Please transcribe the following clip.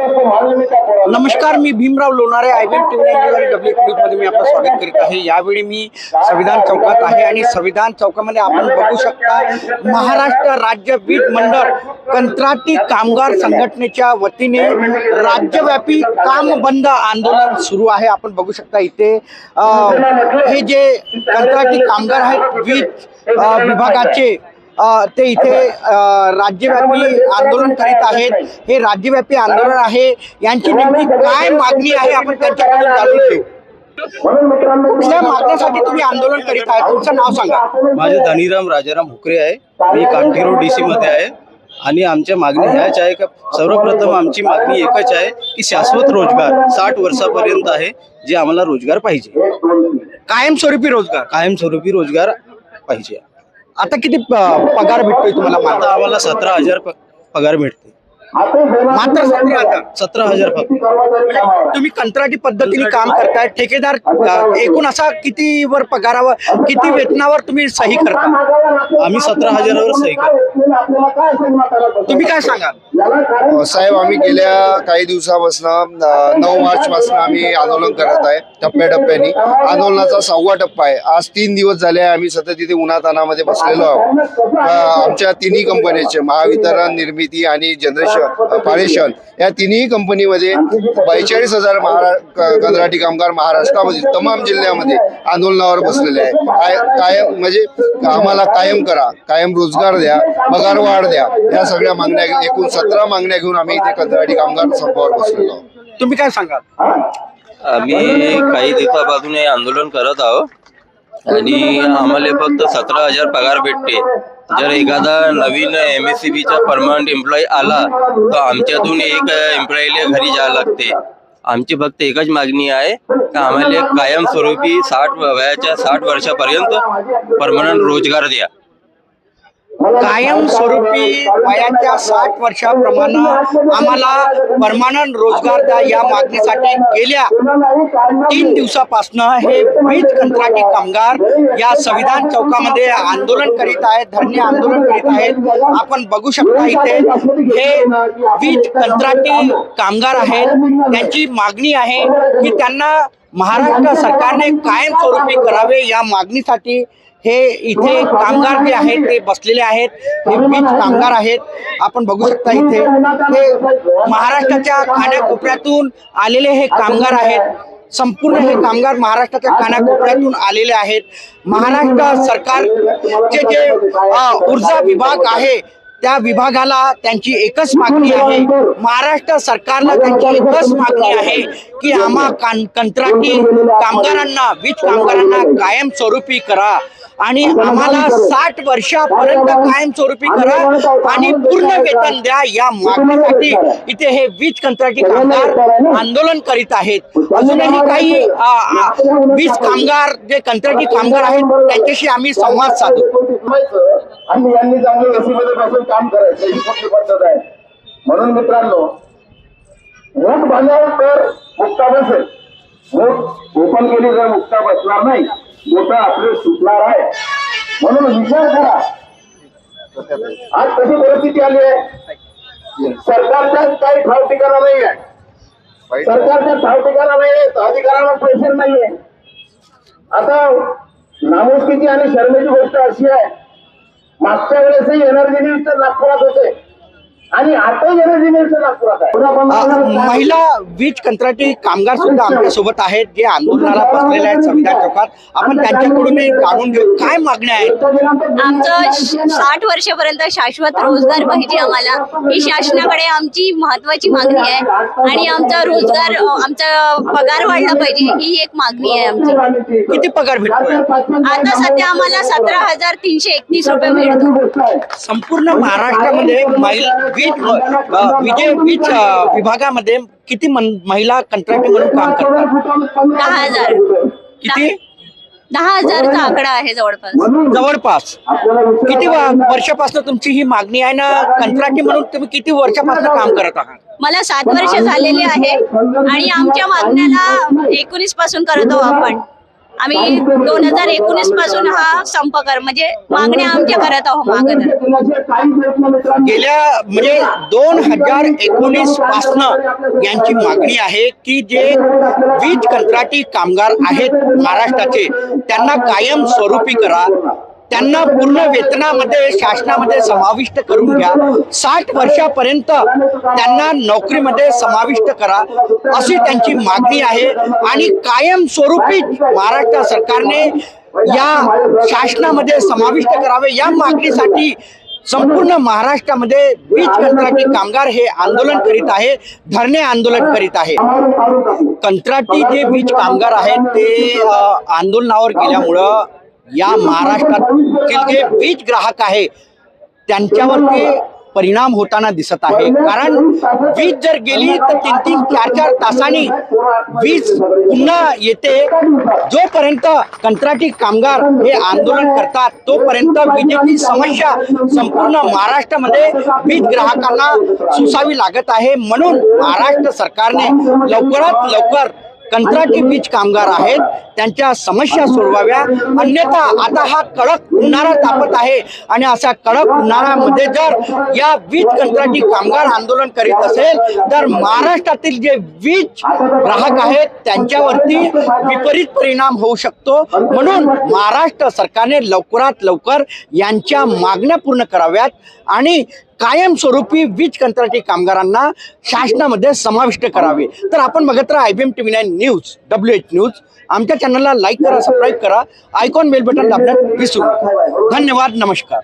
नमस्कार मी Bhimrao Lonare I B W न्यूजमध्ये मी आपलं स्वागत करीत आहे. यावेळी मी संविधान चौकात आहे आणि संविधान चौकामध्ये आपण बघू शकता महाराष्ट्र राज्य वीज मंडळ कंत्राटी कामगार संघटनेच्या वतीने राज्यव्यापी काम बंद आंदोलन सुरू आहे. आपण बघू शकता इथे हे जे कंत्राटी कामगार आहेत वीज विभागाचे ते इथे राज्यव्यापी आंदोलन करीत आहेत. हे राज्यव्यापी आंदोलन आहे. यांची नेमकी काय मागणी आहे आपण त्यांच्याकडून जाणून घेऊ. कुठल्या मागण्यासाठी तुम्ही आंदोलन करीत आहे? तुमचं नाव सांगा. माझे धनीराम राजाराम हुकरे आहे. मी कामठी रोड डी सी मध्ये आहे. आणि आमच्या मागणी ह्याच आहे का सर्वप्रथम आमची मागणी एकच आहे की शाश्वत रोजगार साठ वर्षापर्यंत आहे जे आम्हाला रोजगार पाहिजे. कायमस्वरूपी रोजगार. कायमस्वरूपी रोजगार पाहिजे. आता किती प- पगार भेटतोय तुम्हाला आता आम्हाला सतरा हजार पगार मिळते मात्र सतरा हजार. सतरा हजार फक्त. म्हणजे तुम्ही कंत्राटी पद्धतीने काम करताय ठेकेदार एकूण असा कितीवर पगारावर किती वेतनावर तुम्ही सही करता? आम्ही सतरा हजारावर सही करतो. तुम्ही काय सांगाल? साहेब आम्ही गेल्या काही दिवसापासून नऊ मार्च पासून आम्ही आंदोलन करत आहे टप्प्याटप्प्याने. आंदोलनाचा सहावा टप्पा आहे. आज तीन दिवस झाले आम्ही सतत इथे उन्हातानामध्ये बसलेलो आहोत. आमच्या तिन्ही कंपन्याचे महावितरण निर्मिती आणि जनरेशन फाळेशन या तिन्ही कंपनीमध्ये बेचाळीस हजार महारा कंत्राटी कामगार महाराष्ट्रामधील तमाम जिल्ह्यामध्ये आंदोलनावर बसलेले आहे काय कायम म्हणजे आम्हाला कायम करा कायम रोजगार द्या पगार वाढ द्या या सगळ्या मागण्या घेऊन एकूण सतरा मागण्या घेऊन आम्ही इथे कंत्राटी कामगार संपावर बसलेलो आहोत. तुम्ही काय सांगाल? आम्ही काही दिवसापासून हे आंदोलन करत आहोत. आणि आम्हाला फक्त सतरा हजार पगार भेटते. जर एखादा नवीन एम एस सी बीचा परमनंट एम्प्लॉई आला तर आमच्यातून एक एम्प्लॉईला घरी जावं लागते. आमची फक्त एकच मागणी आहे की आम्हाला कायमस्वरूपी साठ वयाच्या साठ वर्षापर्यंत परमनंट रोजगार द्या. कायम स्वरूपी वयाच्या साठ वर्षाप्रमाणे आम्हाला परमानंट रोजगार द्या या मागणीसाठी गेल्या तीन दिवसापासून हे वीज कंत्राटी कामगार या संविधान चौकामध्ये आंदोलन करीत आहेत धरणे आंदोलन करीत आहेत. आपण बघू शकता इथे हे वीज कंत्राटी कामगार आहेत. त्यांची मागणी आहे की त्यांना महाराष्ट्र सरकारने कायमस्वरूपी करावे या मागणीसाठी हे इथे कामगार जे आहेत ते बसलेले आहेत हे वीज कामगार आहेत. आपण बघू शकता इथे हे महाराष्ट्राच्या कानाकोपऱ्यातून आलेले हे कामगार आहेत. संपूर्ण हे कामगार महाराष्ट्राच्या कानाकोपऱ्यातून आलेले आहेत. महाराष्ट्र सरकारचे जे ऊर्जा विभाग आहे त्या विभागाला त्यांची एकच मागणी आहे. महाराष्ट्र सरकारला त्यांची एकच मागणी आहे की आम्हा कंत्राटी कामगारांना वीज कामगारांना कायमस्वरूपी करा. आणि आम्हाला साठ वर्षापर्यंत कायमस्वरूपी करा आणि पूर्ण वेतन द्या या मागणीसाठी इथे हे वीज कंत्राटी कामगार आंदोलन करीत आहेत. अजूनही काही वीज कामगार जे कंत्राटी कामगार आहेत त्यांच्याशी आम्ही संवाद साधू. काम करायचं ही कुठली पद्धत आहे? म्हणून मित्रांनो मूठ बांधाल तर मुक्ता बसेल मूठ ओपन केली तर मुक्ता बसणार नाही. मोठा आपले सुटणार आहे. म्हणून विचार करा. आज कशी परिस्थिती आली आहे? सरकारच्या काही ठाव ठिकाणा नाही आहे सरकारच्या ठाव ठिकाणा नाही अधिकाऱ्यांना पैसे नाहीये. आता नामुष्कीची आणि शर्मेची गोष्ट अशी आहे मागच्या वेळेसही एनर्जी मिनिस्टर नागपुरात होते. आणि महिला वीज कंत्राटी कामगार सुद्धा आमच्यासोबत आहेत जे आंदोलनाला बसलेले आहेत संविधान चौकात. आपण त्यांच्याकडून जाणून घेऊ. काय मागण्या आहेत? आमचं साठ वर्षापर्यंत शाश्वत रोजगार पाहिजे आम्हाला. ही शासनाकडे आमची महत्वाची मागणी आहे आणि आमचा रोजगार आमचा पगार वाढला पाहिजे ही एक मागणी आहे आमची. किती पगार भेटतोय? आता सध्या आम्हाला सतरा हजार तीनशे एकतीस रुपये मिळतो संपूर्ण महाराष्ट्रामध्ये महिला वीज विजय वीज विभागामध्ये किती महिला कंत्राटी म्हणून काम करतात? दहा हजार. किती? दहा हजारचा आकडा आहे जवळपास. जवळपास. किती वर्षापासून तुमची ही मागणी आहे ना कंत्राटी म्हणून तुम्ही किती वर्षापासून काम करत आहात? मला सात वर्ष झालेले आहे आणि आमच्या मागण्याला एकोणीसपासून करतो आपण. आम्ही दोन हजार एकोणीसपासून हा संप कर म्हणजे मागण्या आमच्या करत आहोत मागत गेल्या म्हणजे दोन हजार एकोणीस पासनं यांची मागणी आहे की जे वीज कंत्राटी कामगार आहेत महाराष्ट्राचे त्यांना कायम स्वरूपी करा. त्यांना पूर्ण वेतनामध्ये शासनामध्ये समाविष्ट करून घ्या. साठ वर्षापर्यंत त्यांना नोकरीमध्ये समाविष्ट करा. अशी त्यांची मागणी आहे. आणि कायमस्वरूपी महाराष्ट्र सरकारने या शासनामध्ये समाविष्ट करावे. या मागणीसाठी संपूर्ण महाराष्ट्रामध्ये वीज कंत्राटी कामगार हे आंदोलन करीत आहे धरणे आंदोलन करीत आहे. कंत्राटी जे वीज कामगार आहेत ते आंदोलनावर गेल्यामुळं या महाराष्ट्रातील जे वीज ग्राहक आहे त्यांच्यावरती परिणाम होताना दिसत आहे. कारण वीज जर गेली तर तीन तीन चार चार तासांनी वीज पुन्हा येते. जोपर्यंत कंत्राटी कामगार हे आंदोलन करतात तोपर्यंत विजेची समस्या संपूर्ण महाराष्ट्रामध्ये वीज ग्राहकांना सोसावी लागत आहे. म्हणून महाराष्ट्र सरकारने लवकरात लवकर कंत्राटी वीज कामगार आहेत त्यांच्या समस्या सोडवाव्या. अन्यथा आता हा कडक उन्हाळा तापत आहे आणि अशा कडक उन्हाळ्यामध्ये जर या वीज कंत्राटी कामगार आंदोलन करीत असेल तर महाराष्ट्रातील जे वीज ग्राहक आहेत त्यांच्यावरती विपरीत परिणाम होऊ शकतो. म्हणून महाराष्ट्र सरकारने लवकरात लवकर यांच्या मागण्या पूर्ण कराव्यात आणि कायमस्वरूपी वीज कंत्राटी कामगारांना शासनामध्ये समाविष्ट करावे. तर आपण बघत राहा I B M T V nine news W H news. आमच्या चॅनलला लाईक करा सबस्क्राईब करा. आयकॉन बेल बटन दाबण्यात विसरू धन्यवाद नमस्कार.